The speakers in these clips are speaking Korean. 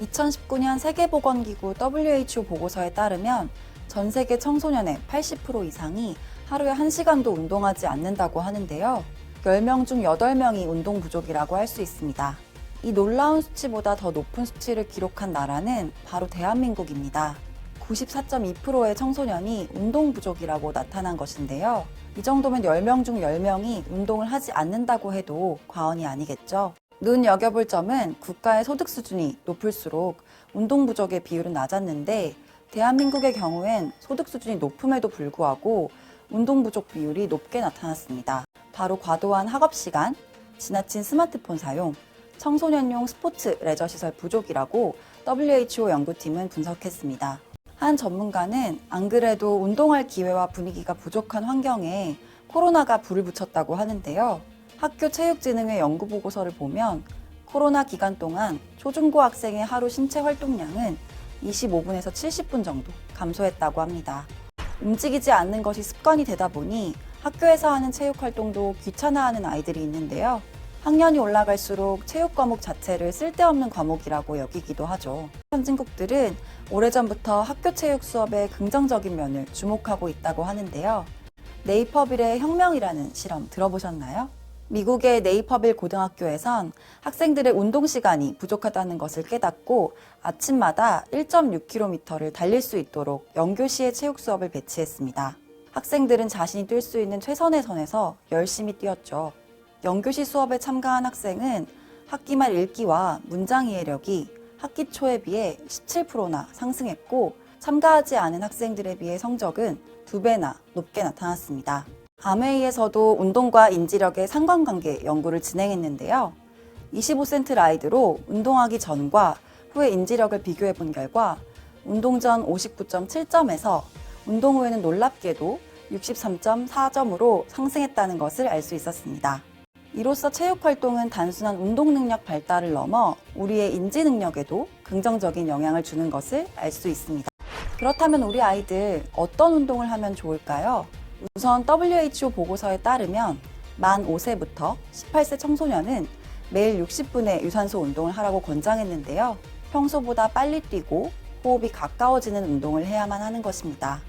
2019년 세계보건기구 WHO 보고서에 따르면 전 세계 청소년의 80% 이상이 하루에 1시간도 운동하지 않는다고 하는데요. 10명 중 8명이 운동 부족이라고 할 수 있습니다. 이 놀라운 수치보다 더 높은 수치를 기록한 나라는 바로 대한민국입니다. 94.2%의 청소년이 운동 부족이라고 나타난 것인데요. 이 정도면 10명 중 10명이 운동을 하지 않는다고 해도 과언이 아니겠죠. 눈 여겨볼 점은 국가의 소득 수준이 높을수록 운동 부족의 비율은 낮았는데 대한민국의 경우엔 소득 수준이 높음에도 불구하고 운동 부족 비율이 높게 나타났습니다. 바로 과도한 학업 시간, 지나친 스마트폰 사용, 청소년용 스포츠 레저 시설 부족이라고 WHO 연구팀은 분석했습니다. 한 전문가는 안 그래도 운동할 기회와 분위기가 부족한 환경에 코로나가 불을 붙였다고 하는데요. 학교 체육진흥회 연구 보고서를 보면 코로나 기간 동안 초중고 학생의 하루 신체 활동량은 25분에서 70분 정도 감소했다고 합니다. 움직이지 않는 것이 습관이 되다 보니 학교에서 하는 체육 활동도 귀찮아하는 아이들이 있는데요. 학년이 올라갈수록 체육 과목 자체를 쓸데없는 과목이라고 여기기도 하죠. 선진국들은 오래전부터 학교 체육 수업의 긍정적인 면을 주목하고 있다고 하는데요. 네이퍼빌의 혁명이라는 실험 들어보셨나요? 미국의 네이퍼빌 고등학교에선 학생들의 운동 시간이 부족하다는 것을 깨닫고 아침마다 1.6km를 달릴 수 있도록 연교시의 체육 수업을 배치했습니다. 학생들은 자신이 뛸 수 있는 최선의 선에서 열심히 뛰었죠. 연교시 수업에 참가한 학생은 학기 말 읽기와 문장 이해력이 학기 초에 비해 17%나 상승했고 참가하지 않은 학생들에 비해 성적은 두 배나 높게 나타났습니다. 아메이에서도 운동과 인지력의 상관관계 연구를 진행했는데요. 25센트 라이드로 운동하기 전과 후의 인지력을 비교해 본 결과 운동 전 59.7점에서 운동 후에는 놀랍게도 63.4점으로 상승했다는 것을 알 수 있었습니다. 이로써 체육 활동은 단순한 운동 능력 발달을 넘어 우리의 인지 능력에도 긍정적인 영향을 주는 것을 알 수 있습니다. 그렇다면 우리 아이들 어떤 운동을 하면 좋을까요? 우선 WHO 보고서에 따르면 만 5세부터 18세 청소년은 매일 60분의 유산소 운동을 하라고 권장했는데요. 평소보다 빨리 뛰고 호흡이 가까워지는 운동을 해야만 하는 것입니다.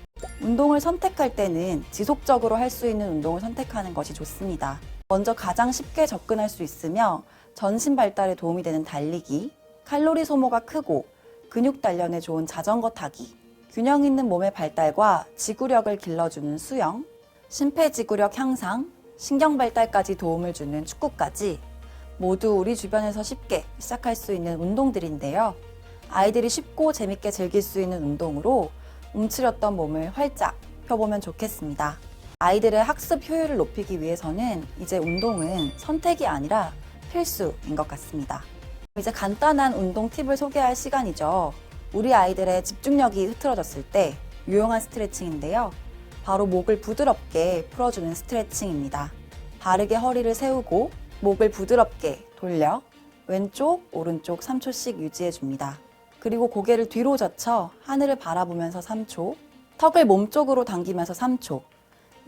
운동을 선택할 때는 지속적으로 할 수 있는 운동을 선택하는 것이 좋습니다. 먼저 가장 쉽게 접근할 수 있으며 전신 발달에 도움이 되는 달리기, 칼로리 소모가 크고 근육 단련에 좋은 자전거 타기, 균형 있는 몸의 발달과 지구력을 길러주는 수영, 심폐지구력 향상, 신경 발달까지 도움을 주는 축구까지 모두 우리 주변에서 쉽게 시작할 수 있는 운동들인데요. 아이들이 쉽고 재밌게 즐길 수 있는 운동으로 움츠렸던 몸을 활짝 펴보면 좋겠습니다. 아이들의 학습 효율을 높이기 위해서는 이제 운동은 선택이 아니라 필수인 것 같습니다. 이제 간단한 운동 팁을 소개할 시간이죠. 우리 아이들의 집중력이 흐트러졌을 때 유용한 스트레칭인데요. 바로 목을 부드럽게 풀어주는 스트레칭입니다. 바르게 허리를 세우고 목을 부드럽게 돌려 왼쪽, 오른쪽 3초씩 유지해 줍니다. 그리고 고개를 뒤로 젖혀 하늘을 바라보면서 3초, 턱을 몸쪽으로 당기면서 3초,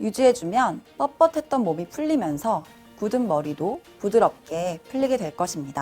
유지해주면 뻣뻣했던 몸이 풀리면서 굳은 머리도 부드럽게 풀리게 될 것입니다.